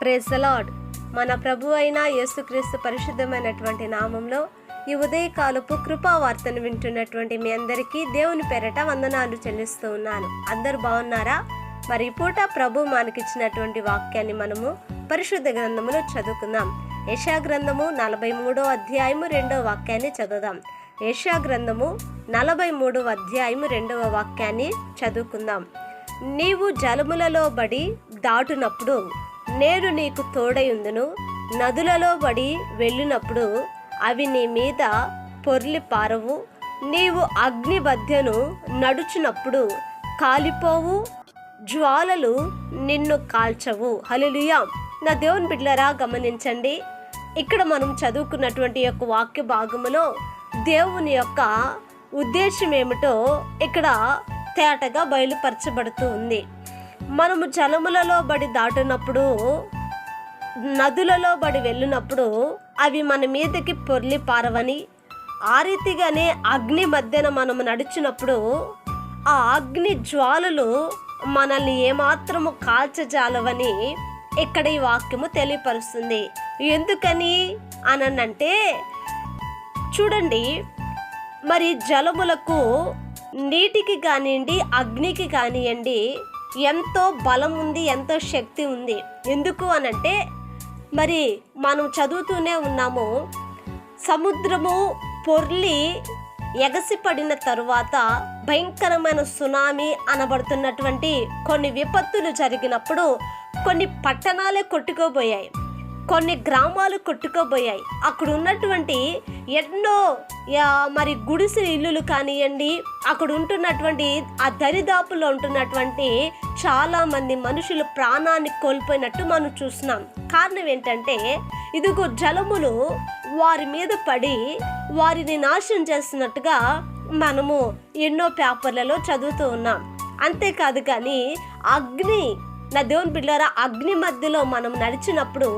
Praise lord మన ప్రభు అయిన యేసుక్రీస్తు పరిశుద్ధమైనటువంటి నామంలో ఈ ఉదయకాలపు కృపా వార్తను వింటున్నటువంటి మీ అందరికీ దేవుని పేరట వందనాలు చెల్లిస్తూ ఉన్నాను. అందరూ బాగున్నారా? మరి పూట ప్రభు మనకిచ్చినటువంటి వాక్యాన్ని మనము పరిశుద్ధ గ్రంథములో చదువుకుందాం. యశా గ్రంథము నలభై మూడో అధ్యాయము రెండో వాక్యాన్ని చదువుదాం. యశా గ్రంథము నలభై మూడవ అధ్యాయము రెండవ వాక్యాన్ని చదువుకుందాం. నీవు జలములలో బడి దాటునప్పుడు నేను నీకు తోడయుందును. నదులలో బడి వెళ్ళినప్పుడు అవి నీ మీద పొర్లి పారవు. నీవు అగ్ని మధ్యను నడుచునప్పుడు కాలిపోవు. జ్వాలలు నిన్ను కాల్చవు. హలిలుయా నా దేవుని బిడ్లరా గమనించండి. ఇక్కడ మనం చదువుకున్నటువంటి యొక్క వాక్య భాగములో దేవుని యొక్క ఉద్దేశం ఏమిటో ఇక్కడ తేటగా బయలుపరచబడుతూ ఉంది. మనము జలములలో బడి దాటినప్పుడు నదులలో బడి వెళ్ళినప్పుడు అవి మన మీదకి పొర్లి పారవని ఆ రీతిగానే అగ్ని మధ్యన మనము నడిచినప్పుడు ఆ అగ్ని జ్వాలలు మనల్ని ఏమాత్రము కాల్చజాలవని ఇక్కడ ఈ వాక్యము తెలియపరుస్తుంది. ఎందుకని అనంటే చూడండి మరి జలములకు నీటికి కానివ్వండి అగ్నికి కానివ్వండి ఎంతో బలం ఉంది ఎంతో శక్తి ఉంది. ఎందుకు అనంటే మరి మనం చదువుతూనే ఉన్నాము. సముద్రము పొర్లి ఎగసిపడిన తరువాత భయంకరమైన సునామీ అనబడుతున్నటువంటి కొన్ని విపత్తులు జరిగినప్పుడు కొన్ని పట్టణాలే కొట్టుకోబోయాయి కొన్ని గ్రామాలు కొట్టుకోబోయాయి. అక్కడ ఉన్నటువంటి ఎన్నో మరి గుడిసె ఇల్లులు కానివ్వండి అక్కడ ఉంటున్నటువంటి ఆ దరిదాపులో ఉంటున్నటువంటి చాలామంది మనుషులు ప్రాణాన్ని కోల్పోయినట్టు మనం చూస్తున్నాం. కారణం ఏంటంటే ఇదిగో జలములు వారి మీద పడి వారిని నాశనం చేస్తున్నట్టుగా మనము ఎన్నో పేపర్లలో చదువుతూ ఉన్నాం. అంతేకాదు కానీ అగ్ని నా దేవుని బిడ్డారా అగ్ని మధ్యలో మనం నడిచినప్పుడు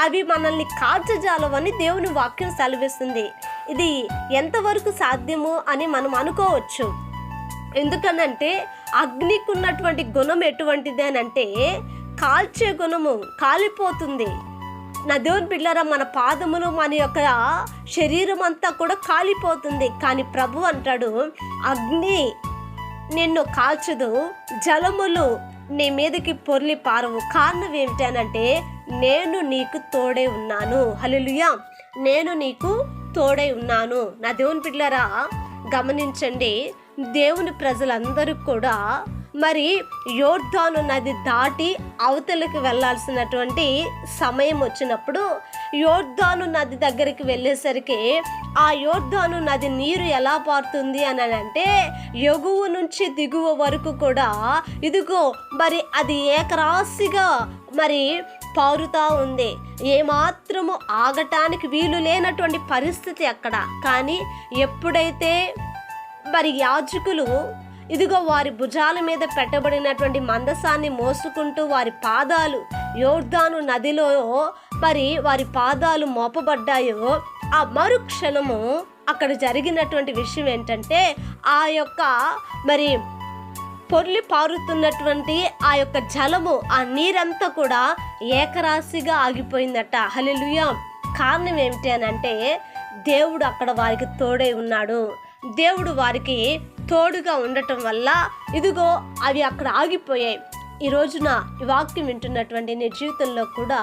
అవి మనల్ని కాల్చజాలవని దేవుని వాక్యం సెలవిస్తుంది. ఇది ఎంతవరకు సాధ్యము అని మనం అనుకోవచ్చు. ఎందుకనంటే అగ్నికి ఉన్నటువంటి గుణం ఎటువంటిది అని అంటే కాల్చే గుణము కాలిపోతుంది. నా దేవుని బిడ్డారా మన పాదములు మన యొక్క శరీరం అంతా కూడా కాలిపోతుంది. కానీ ప్రభు అంటాడు అగ్ని నిన్ను కాల్చదు జలములు నీ మీదకి పొర్లి పారవు కారణం ఏమిటనంటే నేను నీకు తోడే ఉన్నాను. హలులుయా నేను నీకు తోడై ఉన్నాను. నా దేవుని పిల్లరా గమనించండి దేవుని ప్రజలందరూ కూడా మరి యోర్ధాను నది దాటి అవతలకు వెళ్ళాల్సినటువంటి సమయం వచ్చినప్పుడు యోర్ధాను నది దగ్గరికి వెళ్ళేసరికి ఆ యోర్ధాను నది నీరు ఎలా పారుతుంది అని అంటే ఎగువ నుంచి దిగువ వరకు కూడా ఇదిగో మరి అది ఏకరాశిగా మరి పారుతా ఉంది. ఏమాత్రము ఆగటానికి వీలు లేనటువంటి పరిస్థితి అక్కడ. కానీ ఎప్పుడైతే మరి యాజకులు ఇదిగో వారి భుజాల మీద పెట్టబడినటువంటి మందసాన్ని మోసుకుంటూ వారి పాదాలు యోర్ధాను నదిలో మరి వారి పాదాలు మోపబడ్డాయో ఆ మరుక్షణము అక్కడ జరిగినటువంటి విషయం ఏంటంటే ఆ యొక్క మరి పొర్లి పారుతున్నటువంటి ఆ యొక్క జలము ఆ నీరంతా కూడా ఏకరాశిగా ఆగిపోయిందట. హల్లెలూయా! కారణం ఏమిటి అని అంటే దేవుడు అక్కడ వారికి తోడై ఉన్నాడు. దేవుడు వారికి తోడుగా ఉండటం వల్ల ఇదిగో అవి అక్కడ ఆగిపోయాయి. ఈ రోజున ఈ వాక్యం వింటున్నటువంటి నీ జీవితంలో కూడా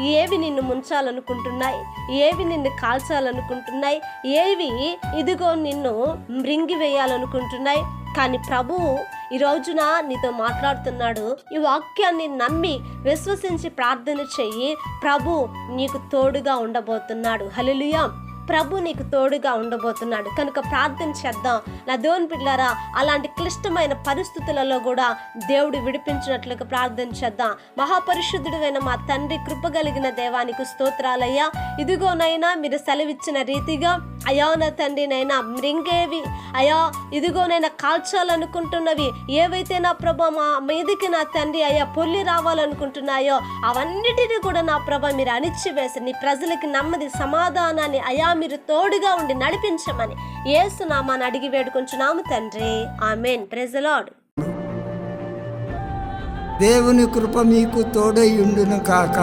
ఏవి నిన్ను ముంచాలనుకుంటున్నాయి ఏవి నిన్ను కాల్చాలనుకుంటున్నాయి ఏవి ఇదిగో నిన్ను మృంగి వేయాలనుకుంటున్నాయి. కానీ ప్రభువు ఈ రోజున నీతో మాట్లాడుతున్నాడు. ఈ వాక్యాన్ని నమ్మి విశ్వసించి ప్రార్థన చెయ్యి. ప్రభు నీకు తోడుగా ఉండబోతున్నాడు. హలిలుయా ప్రభు నీకు తోడుగా ఉండబోతున్నాడు. కనుక ప్రార్థన చేద్దాం. నా దేవుని పిల్లారా అలాంటి క్లిష్టమైన పరిస్థితులలో కూడా దేవుడు విడిపించినట్లుగా ప్రార్థన చేద్దాం. మహాపరిశుద్ధుడైన మా తండ్రి కృపగలిగిన దేవానికి స్తోత్రాలయ్యా. ఇదిగోనైనా మీరు సెలవిచ్చిన రీతిగా అయా నా తండ్రి నైనా మృంగేవి. అయా ఇదిగోనైనా కాల్చాలనుకుంటున్నవి. ఏవైతే నా ప్రభ మా మీదికి నా తండ్రి అయ్యా పొల్లి రావాలనుకుంటున్నాయో అవన్నిటిని కూడా నా ప్రభ మీరు అణిచివేసి నీ ప్రజలకి నమ్మది సమాధానాన్ని అయా మీరు తోడుగా ఉండి నడిపించమని ఏసునామాని అడిగి వేడుకుంటున్నాము తండ్రి. ఆమెన్. ప్రెజలాడ్ దేవుని కృప మీకు తోడై ఉండును కాక.